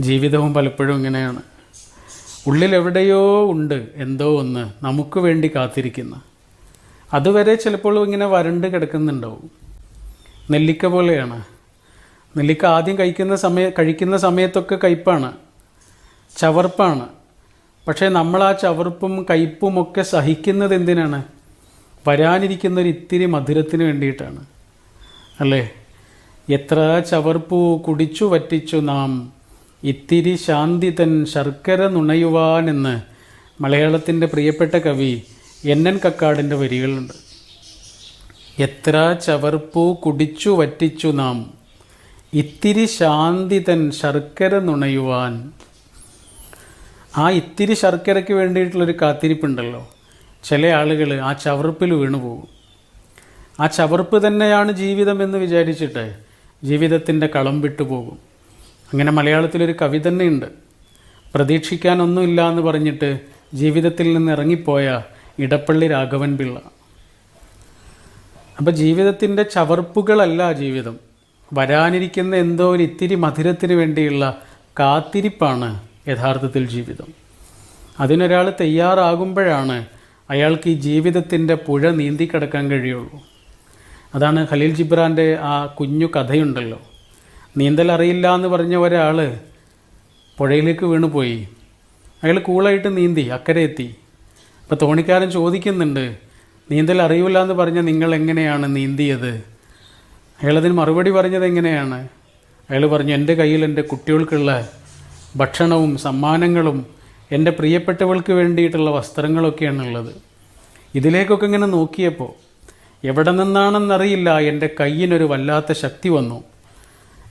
ജീവിതവും പലപ്പോഴും ഇങ്ങനെയാണ്. ഉള്ളിലെവിടെയോ ഉണ്ട് എന്തോ ഒന്ന് നമുക്ക് വേണ്ടി കാത്തിരിക്കുന്ന. അതുവരെ ചിലപ്പോൾ ഇങ്ങനെ വരണ്ട് കിടക്കുന്നുണ്ടാവും. നെല്ലിക്ക പോലെയാണ്. നെല്ലിക്ക ആദ്യം കഴിക്കുന്ന സമയ കഴിക്കുന്ന സമയത്തൊക്കെ കയ്പ്പാണ് ചവർപ്പാണ്. പക്ഷേ നമ്മൾ ആ ചവർപ്പും കയ്പ്പും ഒക്കെ സഹിക്കുന്നത് എന്തിനാണ്? വരാനിരിക്കുന്ന ഒരു ഇത്തിരി മധുരത്തിന് വേണ്ടിയിട്ടാണ്. അല്ലേ? എത്ര ചവർപ്പു കുടിച്ചു വറ്റിച്ചു നാം ഇത്തിരി ശാന്തി തൻ ശർക്കര നുണയുവാനെന്ന് മലയാളത്തിന്റെ പ്രിയപ്പെട്ട കവി എൻ എൻ കക്കാടിന്റെ വരികളുണ്ട്. എത്ര ചവർപ്പൂ കുടിച്ചു വറ്റിച്ചു നാം. ഇത്തിരി ശാന്തി തൻ ശർക്കര നുണയുവാൻ. ആ ഇത്തിരി ശർക്കരയ്ക്ക് വേണ്ടിയിട്ടുള്ളൊരു കാത്തിരിപ്പുണ്ടല്ലോ. ചില ആളുകൾ ആ ചവർപ്പിൽ വീണു പോകും ആ ചവർപ്പ് തന്നെയാണ് ജീവിതം എന്ന് വിചാരിച്ചിട്ട് ജീവിതത്തിന്റെ കളം വിട്ടു പോകും അങ്ങനെ മലയാളത്തിലൊരു കവി തന്നെയുണ്ട്. പ്രതീക്ഷിക്കാനൊന്നുമില്ല എന്ന് പറഞ്ഞിട്ട് ജീവിതത്തിൽ നിന്ന് ഇറങ്ങിപ്പോയ ഇടപ്പള്ളി രാഘവൻ പിള്ള. അപ്പോൾ ജീവിതത്തിന്റെ ചവർപ്പുകളല്ല ജീവിതം. വരാനിരിക്കുന്ന എന്തോ ഒരു ഇത്തിരി മധുരത്തിന് വേണ്ടിയുള്ള കാത്തിരിപ്പാണ് യഥാർത്ഥത്തിൽ ജീവിതം. അതിനൊരാൾ തയ്യാറാകുമ്പോഴാണ് അയാൾക്ക് ഈ ജീവിതത്തിന്റെ പുഴ നീന്തി കിടക്കാൻ കഴിയുള്ളൂ. അതാണ് ഖലീൽ ജിബ്രാന്റെ ആ കുഞ്ഞു കഥയുണ്ടല്ലോ. നീന്തൽ അറിയില്ല എന്ന് പറഞ്ഞ ഒരാൾ പുഴയിലേക്ക് വീണുപോയി. അയാൾ കൂളായിട്ട് നീന്തി അക്കരെ എത്തി. അപ്പോൾ തോണിക്കാരൻ ചോദിക്കുന്നുണ്ട് നീന്തൽ അറിയില്ല എന്ന് പറഞ്ഞ നിങ്ങൾ എങ്ങനെയാണ് നീന്തിയത്? അയാളതിന് മറുപടി പറഞ്ഞത് എങ്ങനെയാണ്? അയാൾ പറഞ്ഞു എന്റെ കയ്യിൽ എന്റെ കുട്ടികൾക്കുള്ള ഭക്ഷണവും സമ്മാനങ്ങളും എന്റെ പ്രിയപ്പെട്ടവൾക്ക് വേണ്ടിയിട്ടുള്ള വസ്ത്രങ്ങളൊക്കെയാണുള്ളത്. ഇതിലേക്കൊക്കെ ഇങ്ങനെ നോക്കിയപ്പോൾ എവിടെ നിന്നാണെന്നറിയില്ല എന്റെ കയ്യിനൊരു വല്ലാത്ത ശക്തി വന്നു.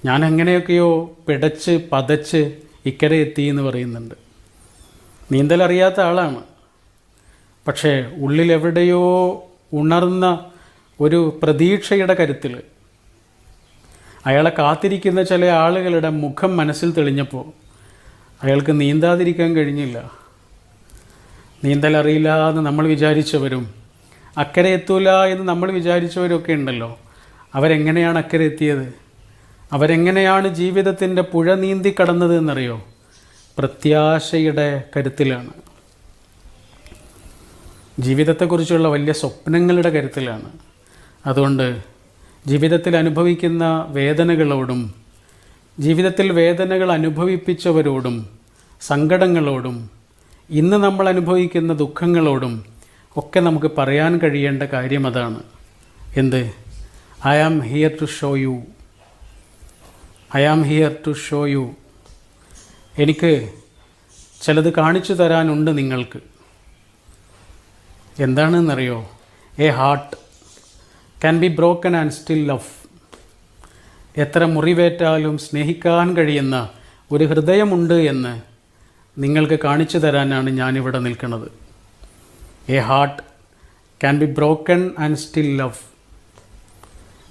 ഞാൻ എങ്ങനെയൊക്കെയോ പിടച്ച് പതച്ച് ഇക്കരെ എത്തി എന്ന് പറയുന്നുണ്ട്. നീന്തൽ അറിയാത്ത ആളാണ്. പക്ഷേ ഉള്ളിലെവിടെയോ ഉണർന്ന ഒരു പ്രതീക്ഷയുടെ കരുത്തിൽ അയാളെ കാത്തിരിക്കുന്ന ചില ആളുകളുടെ മുഖം മനസ്സിൽ തെളിഞ്ഞപ്പോൾ അയാൾക്ക് നീന്താതിരിക്കാൻ കഴിഞ്ഞില്ല. നീന്തൽ അറിയില്ല എന്ന് നമ്മൾ വിചാരിച്ചവരും അക്കരെ എത്തൂല എന്ന് നമ്മൾ വിചാരിച്ചവരൊക്കെ ഉണ്ടല്ലോ. അവരെങ്ങനെയാണ് അക്കരെ എത്തിയത്? അവരെങ്ങനെയാണ് ജീവിതത്തിന്റെ പുഴ നീന്തി കടന്നത് എന്നറിയോ? പ്രത്യാശയുടെ കരുത്തിലാണ്. ജീവിതത്തെക്കുറിച്ചുള്ള വലിയ സ്വപ്നങ്ങളുടെ കരുത്തിലാണ്. അതുകൊണ്ട് ജീവിതത്തിൽ അനുഭവിക്കുന്ന വേദനകളോടും ജീവിതത്തിൽ വേദനകൾ അനുഭവിപ്പിച്ചവരോടും സങ്കടങ്ങളോടും ഇന്ന് നമ്മൾ അനുഭവിക്കുന്ന ദുഃഖങ്ങളോടും ഒക്കെ നമുക്ക് പറയാൻ കഴിയേണ്ട കാര്യം അതാണ്. എന്ത്? I am here to show you I am here to show you എനിക്ക് ചിലത് കാണിച്ചു തരാനുണ്ട് നിങ്ങൾക്ക്. എന്താണെന്നറിയോ? A heart can be broken and still love എത്ര മുറിവേറ്റാലും സ്നേഹിക്കാൻ കഴിയുന്ന ഒരു ഹൃദയമുണ്ട് എന്ന് നിങ്ങൾക്ക് കാണിച്ചു തരാനാണ് ഞാനിവിടെ നിൽക്കുന്നത്. A heart can be broken and still love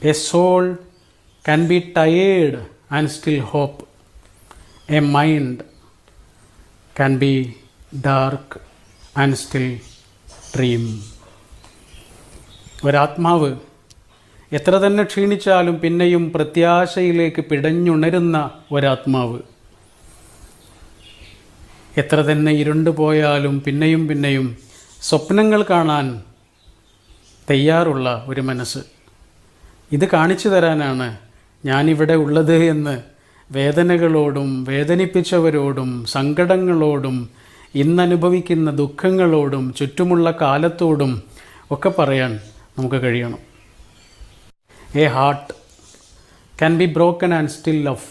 a soul can be tired and still hope. A mind can be dark and still dream. ഒരാത്മാവ് എത്ര തന്നെ ക്ഷീണിച്ചാലും പിന്നെയും പ്രത്യാശയിലേക്ക് പിടഞ്ഞുണരുന്ന ഒരാത്മാവ് എത്ര തന്നെ ഇരുണ്ടു പോയാലും പിന്നെയും പിന്നെയും സ്വപ്നങ്ങൾ കാണാൻ തയ്യാറുള്ള ഒരു മനസ്സ് ഇത് കാണിച്ചു തരാനാണ് ഞാനിവിടെ ഉള്ളത് എന്ന് വേദനകളോടും വേദനിപ്പിച്ചവരോടും സങ്കടങ്ങളോടും ഇന്നനുഭവിക്കുന്ന ദുഃഖങ്ങളോടും ചുറ്റുമുള്ള കാലത്തോടും ഒക്കെ പറയാൻ നമുക്ക് കഴിയണം. A heart can be broken and still love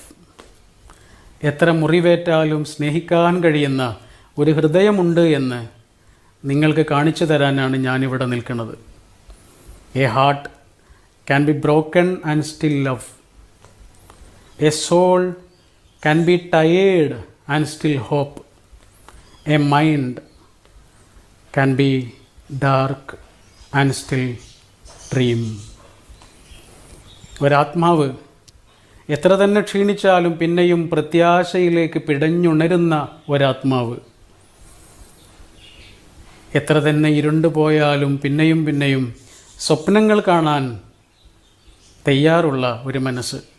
എത്ര മുറിവേറ്റാലും സ്നേഹിക്കാൻ കഴിയുന്ന ഒരു ഹൃദയമുണ്ട് എന്ന് നിങ്ങൾക്ക് കാണിച്ചു തരാനാണ് ഞാനിവിടെ നിൽക്കുന്നത്. A heart can be broken and still love a soul can be tired and still hope a mind can be dark and still dream ഒരാത്മാവ് എത്ര തന്നെ ക്ഷീണിച്ചാലും പിന്നെയും പ്രത്യാശയിലേക്ക് പിടഞ്ഞുണരുന്ന ഒരാത്മാവ്. എത്ര തന്നെ ഇരുണ്ടു പോയാലും പിന്നെയും പിന്നെയും സ്വപ്നങ്ങൾ കാണാൻ തയ്യാറുള്ള ഒരു മനസ്സ്.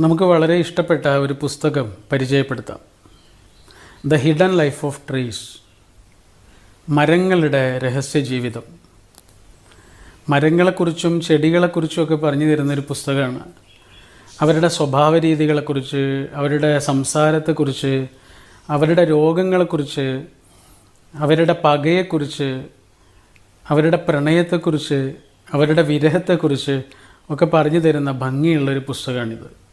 നമുക്ക് വളരെ ഇഷ്ടപ്പെട്ട ഒരു പുസ്തകം പരിചയപ്പെടുത്താം. The hidden life of trees മരങ്ങളുടെ രഹസ്യ ജീവിതം മരങ്ങളെക്കുറിച്ചും ചെടികളെക്കുറിച്ചുമൊക്കെ പറഞ്ഞു തരുന്നൊരു പുസ്തകമാണ്. അവരുടെ സ്വഭാവ രീതികളെക്കുറിച്ച് അവരുടെ സംസാരത്തെക്കുറിച്ച് അവരുടെ രോഗങ്ങളെക്കുറിച്ച് അവരുടെ പകയെക്കുറിച്ച് അവരുടെ പ്രണയത്തെക്കുറിച്ച് അവരുടെ വിരഹത്തെക്കുറിച്ച് ഒക്കെ പറഞ്ഞു തരുന്ന ഭംഗിയുള്ളൊരു പുസ്തകമാണിത്.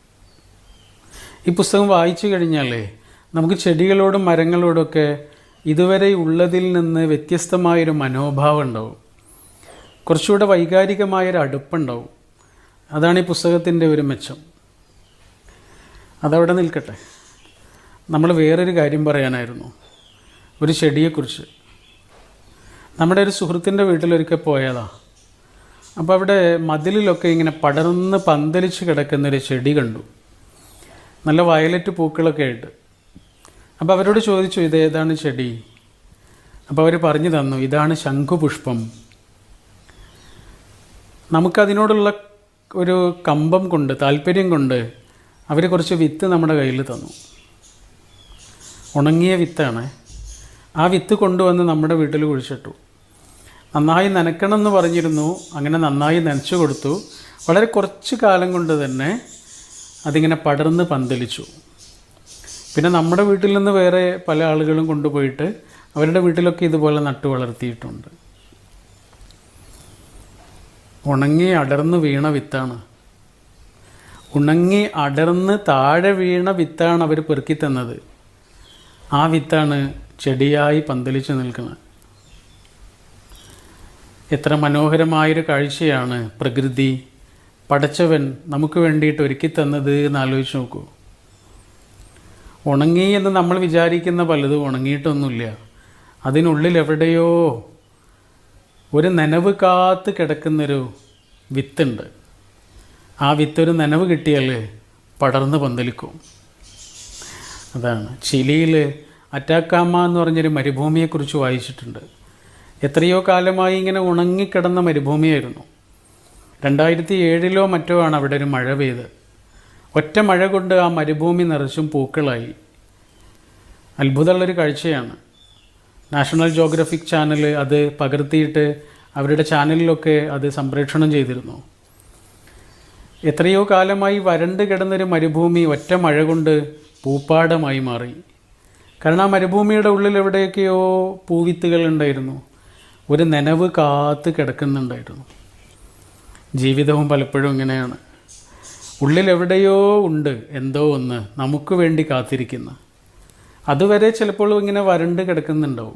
ഈ പുസ്തകം വായിച്ചു കഴിഞ്ഞാലേ നമുക്ക് ചെടികളോടും മരങ്ങളോടൊക്കെ ഇതുവരെ ഉള്ളതിൽ നിന്ന് വ്യത്യസ്തമായൊരു മനോഭാവം ഉണ്ടാവും. കുറച്ചുകൂടെ വൈകാരികമായൊരു അടുപ്പുണ്ടാവും. അതാണ് ഈ പുസ്തകത്തിന്റെ ഒരു മെച്ചം. അതവിടെ നിൽക്കട്ടെ. നമ്മൾ വേറൊരു കാര്യം പറയാനായിരുന്നു. ഒരു ചെടിയെക്കുറിച്ച്. നമ്മുടെ ഒരു സുഹൃത്തിന്റെ വീട്ടിലൊരിക്കൽ പോയതാ. അപ്പോൾ അവിടെ മതിലിലൊക്കെ ഇങ്ങനെ പടർന്ന് പന്തലിച്ച് കിടക്കുന്നൊരു ചെടി കണ്ടു. നല്ല വയലറ്റ് പൂക്കളൊക്കെ ആയിട്ട്. അപ്പോൾ അവരോട് ചോദിച്ചു ഇത് ഏതാണ് ചെടി? അപ്പോൾ അവർ പറഞ്ഞു തന്നു ഇതാണ് ശംഖുപുഷ്പം. നമുക്കതിനോടുള്ള ഒരു കമ്പം കൊണ്ട് താല്പര്യം കൊണ്ട് അവർ കുറച്ച് വിത്ത് നമ്മുടെ കയ്യിൽ തന്നു. ഉണങ്ങിയ വിത്താണ്. ആ വിത്ത് കൊണ്ടുവന്ന് നമ്മുടെ വീട്ടിൽ കുഴിച്ചിട്ടു. നന്നായി നനക്കണമെന്ന് പറഞ്ഞിരുന്നു അങ്ങനെ നന്നായി നനച്ചു കൊടുത്തു. വളരെ കുറച്ച് കാലം കൊണ്ട് തന്നെ അതിങ്ങനെ പടർന്ന് പന്തലിച്ചു. പിന്നെ നമ്മുടെ വീട്ടിൽ നിന്ന് വേറെ പല ആളുകളും കൊണ്ടുപോയിട്ട് അവരുടെ വീട്ടിലൊക്കെ ഇതുപോലെ നട്ടു വളർത്തിയിട്ടുണ്ട്. ഉണങ്ങി അടർന്ന് വീണ വിത്താണ്. ഉണങ്ങി അടർന്ന് താഴെ വീണ വിത്താണ് അവർ പെറുക്കി തന്നത്. ആ വിത്താണ് ചെടിയായി പന്തലിച്ച് നിൽക്കുന്നത്. എത്ര മനോഹരമായൊരു കാഴ്ചയാണ് പ്രകൃതി പടച്ചവൻ നമുക്ക് വേണ്ടിയിട്ട് ഒരുക്കി തന്നത് എന്ന് ആലോചിച്ച് നോക്കൂ. ഉണങ്ങി എന്ന് നമ്മൾ വിചാരിക്കുന്ന പലതും ഉണങ്ങിയിട്ടൊന്നുമില്ല. അതിനുള്ളിൽ എവിടെയോ ഒരു നനവ് കാത്ത് കിടക്കുന്നൊരു വിത്തുണ്ട്. ആ വിത്തൊരു നനവ് കിട്ടിയാൽ പടർന്ന് പന്തലിക്കും. അതാണ്. ചിലിയിൽ അറ്റാക്കാമ എന്ന് പറഞ്ഞൊരു മരുഭൂമിയെക്കുറിച്ച് വായിച്ചിട്ടുണ്ട്. എത്രയോ കാലമായി ഇങ്ങനെ ഉണങ്ങിക്കിടന്ന മരുഭൂമിയായിരുന്നു. രണ്ടായിരത്തി ഏഴിലോ മറ്റോ ആണ് അവിടെ ഒരു മഴ പെയ്ത്. ഒറ്റ മഴ കൊണ്ട് ആ മരുഭൂമി നിറച്ചും പൂക്കളായി. അത്ഭുതമുള്ളൊരു കാഴ്ചയാണ്. നാഷണൽ ജോഗ്രഫിക് ചാനൽ അത് പകർത്തിയിട്ട് അവരുടെ ചാനലിലൊക്കെ അത് സംപ്രേക്ഷണം ചെയ്തിരുന്നു. എത്രയോ കാലമായി വരണ്ട് കിടന്നൊരു മരുഭൂമി ഒറ്റ മഴ കൊണ്ട് പൂപ്പാടമായി മാറി. കാരണം ആ മരുഭൂമിയുടെ ഉള്ളിൽ എവിടെയൊക്കെയോ പൂവിത്തുകൾ ഉണ്ടായിരുന്നു. ഒരു നനവ് കാത്ത് കിടക്കുന്നുണ്ടായിരുന്നു. ജീവിതവും പലപ്പോഴും ഇങ്ങനെയാണ്. ഉള്ളിൽ എവിടെയോ ഉണ്ട് എന്തോ ഒന്ന് നമുക്ക് വേണ്ടി കാത്തിരിക്കുന്ന. അതുവരെ ചിലപ്പോൾ ഇങ്ങനെ വരണ്ട് കിടക്കുന്നുണ്ടാവും.